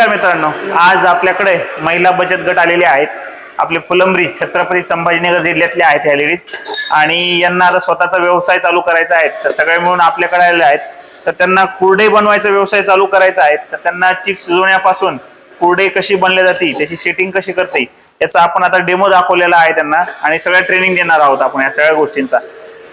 मित्रांनो आज आपल्याकडे महिला बचत गट आलेले आहेत. आपले फुलंबरी छत्रपती संभाजीनगर जिल्ह्यातले आहेत ह्या लेडीज आणि यांना आता स्वतःचा व्यवसाय चालू करायचा आहे. तर सगळे मिळून आपल्याकडे आलेले आहेत. तर त्यांना कुरडे बनवायचा व्यवसाय चालू करायचा आहे. तर त्यांना चिक शिजवण्यापासून कुरडे कशी बनले जाते त्याची सेटिंग कशी करते याचा आपण आता डेमो दाखवलेला आहे त्यांना. आणि सगळ्या ट्रेनिंग देणार आहोत आपण या सगळ्या गोष्टींचा.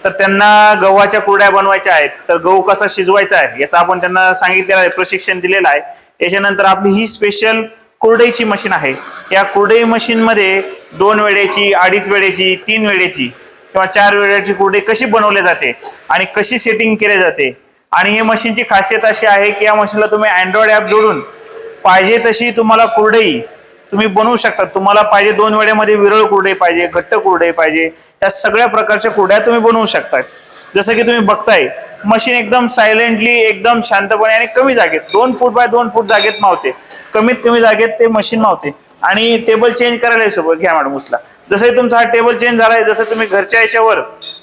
तर त्यांना गव्हाच्या कुरड्या बनवायच्या आहेत. तर गहू कसा शिजवायचा आहे याचा आपण त्यांना सांगितलेलं आहे प्रशिक्षण दिलेलं आहे. याच्यानंतर आपली ही स्पेशल कुरडईची मशीन आहे. या कुरडई मशीनमध्ये दोन वेळेची अडीच वेळेची तीन वेळेची किंवा चार वेळेची कुरडई कशी बनवली जाते आणि कशी सेटिंग केली जाते. आणि हे मशीनची खासियत अशी आहे की या मशीनला तुम्ही अँड्रॉइड ॲप जोडून पाहिजे तशी तुम्हाला कुरडई तुम्ही बनवू शकता. तुम्हाला पाहिजे दोन वेळेमध्ये विरळ कुरडई पाहिजे घट्ट कुरडई पाहिजे. या सगळ्या प्रकारच्या कुरड्या तुम्ही बनवू शकता. जसं की तुम्ही बघताय मशीन एकदम सायलेंटली एकदम शांतपणे आणि कमी जागेत दोन फूट बाय दोन फूट जागेत मावते. कमीत कमी जागेत ते मशीन मावते. आणि टेबल चेंज करायला सोबत घ्या मॅडम उचला जसंही तुमचा हा टेबल चेंज झालाय जसं तुम्ही घरच्या याच्यावर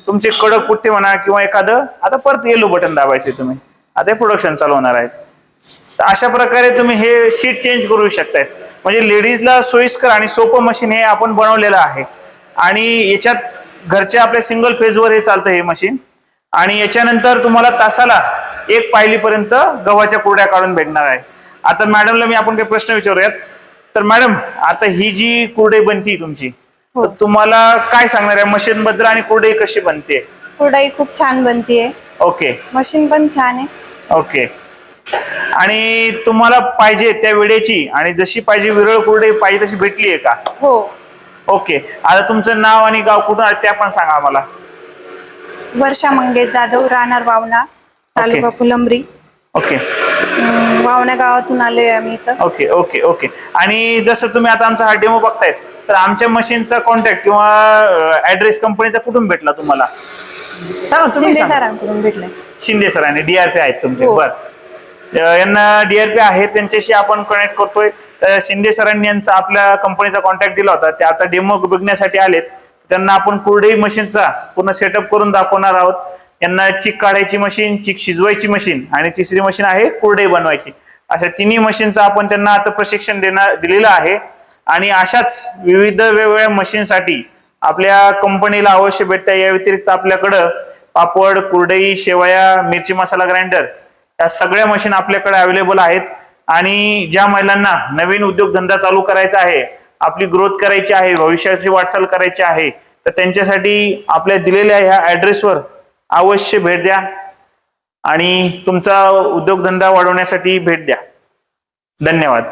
तुमचे कडक पुट्टे म्हणा किंवा एखादं आता परत येलो बटन दाबायचे तुम्ही. आता प्रोडक्शन चालू होणार आहेत तर अशा प्रकारे तुम्ही हे शीट चेंज करू शकताय. म्हणजे लेडीजला सोयीस्कर आणि सोपं मशीन हे आपण बनवलेलं आहे. आणि याच्यात घरच्या आपल्या सिंगल फेजवर हे चालतं हे मशीन आणि याच्यानंतर तुम्हाला तासाला एक पायलीपर्यंत गव्हाच्या कुरड्या काढून भेटणार आहे. आता मॅडमला मी आपण काही प्रश्न विचारूयात. तर मॅडम आता ही जी कुरडई बनती तुमची हो. तर तुम्हाला काय सांगणार आहे? मशीन बद्दल आणि कुरडई कशी बनते कुरडई खूप छान बनतीये. ओके. मशीन पण छान आहे. ओके. आणि तुम्हाला पाहिजे त्या वेळेची आणि जशी पाहिजे विरळ कुरडई पाहिजे तशी भेटली आहे का? हो. ओके. आता तुमचं नाव आणि गाव कुठून आहे ते पण सांगा आम्हाला. वर्षा मंगेश जाधव राहणार वावणा तालुका फुलंब्री. ओके अं, वावणा गावातून आलोय आम्ही इथं. ओके ओके ओके आणि जसं तुम्ही आता आमचा हा डेमो बघतायत तर आमच्या मशीनचा कॉन्टॅक्ट किंवा ऍड्रेस कंपनीचा कुठून भेटला तुम्हाला? सांगा तुम्ही शिंदे सांगा. सरांकडून भेटलंय. शिंदे सरांनी डीआरपी आहेत तुमचे. हो. बर. यांना डीआरपी आहे त्यांच्याशी आपण कनेक्ट करतोय. तर शिंदे सरांनी यांचा आपल्या कंपनीचा कॉन्टॅक्ट दिला होता. ते आता डेमो बघण्यासाठी आलेत. त्यांना आपण कुरडई मशीनचा पूर्ण सेटअप करून दाखवणार आहोत. यांना चिक काढायची मशीन चिक शिजवायची मशीन आणि तिसरी मशीन आहे कुरडई बनवायची. अशा तिन्ही मशीनचं आपण त्यांना आता प्रशिक्षण देणार दिलेलं आहे. आणि अशाच विविध वेगवेगळ्या मशीनसाठी आपल्या कंपनीला अवश्य भेटतं या व्यतिरिक्त आपल्याकडं पापड कुरडई शेवया मिरची मसाला ग्राइंडर या सगळ्या मशीन आपल्याकडे अवेलेबल आहेत. आणि ज्या महिलांना नवीन उद्योगधंदा चालू करायचा आहे आपली ग्रोथ करायची आहे भविष्याची वाटचाल करायची आहे तर त्यांच्यासाठी आपल्या दिलेल्या ह्या ऍड्रेसवर अवश्य भेट द्या आणि तुमचा उद्योगधंदा वाढवण्यासाठी भेट द्या. धन्यवाद.